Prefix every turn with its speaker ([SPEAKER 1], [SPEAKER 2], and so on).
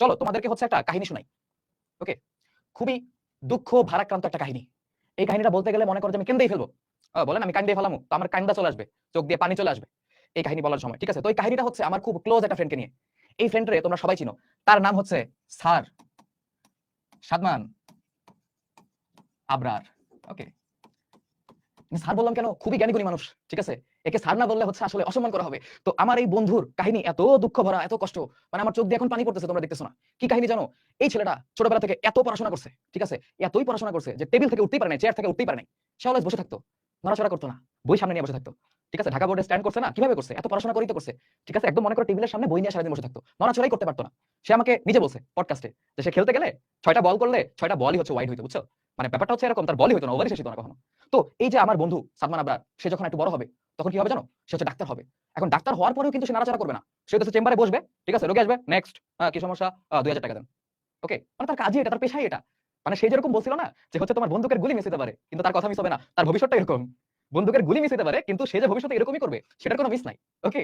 [SPEAKER 1] চলো, তোমাদেরকে হচ্ছে একটা কাহিনী শোনাই। ওকে খুবই দুঃখ ভারাক্রান্ত একটা কাহিনী। এই কাহিনীটা বলতে গেলে মনে করো আমি কেন্দেই ফেলব। বলেন, আমি কান্দে ফেলামু, তো আমার কান্দা চলে আসবে, চোখ দিয়ে পানি চলে আসবে। এই কাহিনী বলার সময়, ঠিক আছে? তো এই কাহিনীটা হচ্ছে আমার খুব ক্লোজ একটা ফ্রেন্ডকে নিয়ে। এই ফ্রেন্ডরে তোমরা সবাই চিনো। তার নাম হচ্ছে sir Sadman Abrar. Okay sir বললাম কেন? খুবই জ্ঞানীগুণী মানুষ, ঠিক আছে? একে স্যার না বললে হচ্ছে আসলে অসম্মান করা হবে। তো আমার এই বন্ধুর কাহিনী এত দুঃখ ভরা, এত কষ্ট মানে আমার চোখ দিয়ে এখন পানি পড়তেছে, তোমরা দেখতেছো না। কি কাহিনী জানো? এই ছেলেটা ছোটবেলা থেকে এত পড়াশোনা করছে, ঠিক আছে? এতই পড়াশোনা করছে যে টেবিল থেকে উঠতেই পারে না চেয়ার থেকে উঠতেই পারে না সে বসে থাকতো, নড়াচড়া করতো না, বই সামনে নিয়ে বসে থাকতো, ঠিক আছে? ঢাকা বোর্ডে স্ট্যান্ড করছে না? কীভাবে করছে? এত পড়াশোনা করেই তো করছে, ঠিক আছে? একদম মনে করো টেবিলের সামনে বই নিয়ে সারাদিন বসে থাকতো, নড়াচড়াই করতে পারতো না। সে আমাকে নিজে বলছে পডকাস্টে যে সে খেলতে গেলে ছয়টা বল করলে ছয়টা বলই হচ্ছে ওয়াইড হইতো, বুঝছ? মানে ব্যাপারটা হচ্ছে এরকম, তার বলই হইতো না ওভারই শেষ হতো না কখনো। তো এই যে আমার বন্ধু সালমান আবরার, সে যখন একটু বড় হবে, তখন কি হবে জানো? সে হচ্ছে ডাক্তার হবে। এখন ডাক্তার হওয়ার পরেও কিন্তু সে নাড়াচাড়া করবে না। সে হচ্ছে চেম্বারে বসবে, ঠিক আছে, রোগী আসবে নেক্সট কি সমস্যা? দুই হাজার টাকা দেন। ওকে মানে তার কাজই এটা, তার পেশাই এটা। মানে সে যেরকম বলছিল না যে হচ্ছে তোমার বন্দুকের গুলি মিস পারে, কিন্তু তার কথা মিস হবে না, তার ভবিষ্যৎটা এরকম। বন্দুকের গুলি মিস পারে, কিন্তু সে যে ভবিষ্যতে এরকমই করবে, সেটার কোনো মিস নাই। ওকে